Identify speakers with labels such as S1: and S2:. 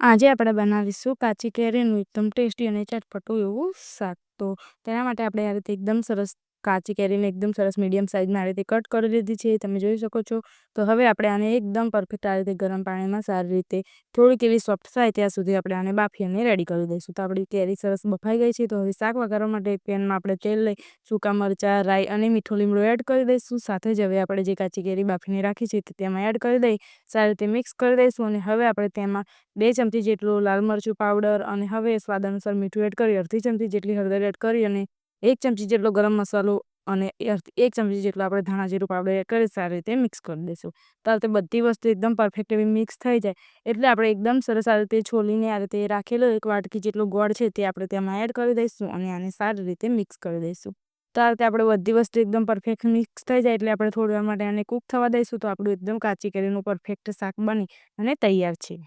S1: આજે આપણે બનાવીશું કાચી કેરીનું એકદમ ટેસ્ટી અને ચટપટું એવું શાક. તો તેના માટે આપણે આ રીતે એકદમ સરસ કાચી કેરીને એકદમ સરસ મીડિયમ સાઇઝમાં આ રીતે કટ કરી લીધી છે, તમે જોઈ શકો છો. તો હવે આપણે આને એકદમ પરફેક્ટ આ રીતે ગરમ પાણીમાં સારી રીતે થોડીક એવી સોફ્ટ થાય ત્યાં સુધી આપણે આને બાફી અને રેડી કરી દઈશું. તો આપણી કેરી સરસ બફાઈ ગઈ છે, તો હવે શાક વઘારવા માટે પેનમાં આપણે તેલ લઈ, સૂકા મરચાં, રાઈ અને મીઠું લીમડું એડ કરી દઈશું. સાથે જ હવે આપણે જે કાચી કેરી બાફીને રાખી છે તે તેમાં એડ કરી દઈ, સારી રીતે મિક્સ કરી દઈશું અને હવે આપણે તેમાં બે ચમચી જેટલું લાલ મરચું પાવડર અને હવે સ્વાદ અનુસાર મીઠું એડ કરી, અડધી ચમચી જેટલી હળદર એડ કરી અને એક ચમચી જેટલો ગરમ મસાલો અને એક ચમચી જેટલો આપણે ધાણા જીરું પાવડર એડ કરી સારી રીતે મિક્સ કરી દઈશું. તારે બધી વસ્તુ એકદમ પરફેક્ટ એવી મિક્સ થઈ જાય. એટલે આપણે એકદમ સરસ આ રીતે છોલીને આ રીતે રાખેલો એક વાટકી જેટલો ગોળ છે તે આપણે તેમાં એડ કરી દઈશું અને આને સારી રીતે મિક્સ કરી દઈશું. તો આ આપણે બધી વસ્તુ એકદમ પરફેક્ટ મિક્સ થઈ જાય એટલે આપણે થોડી વાર માટે આને કૂક થવા દઈશું તો આપણું એકદમ કાચી કેરીનું પરફેક્ટ શાક બની અને તૈયાર છે.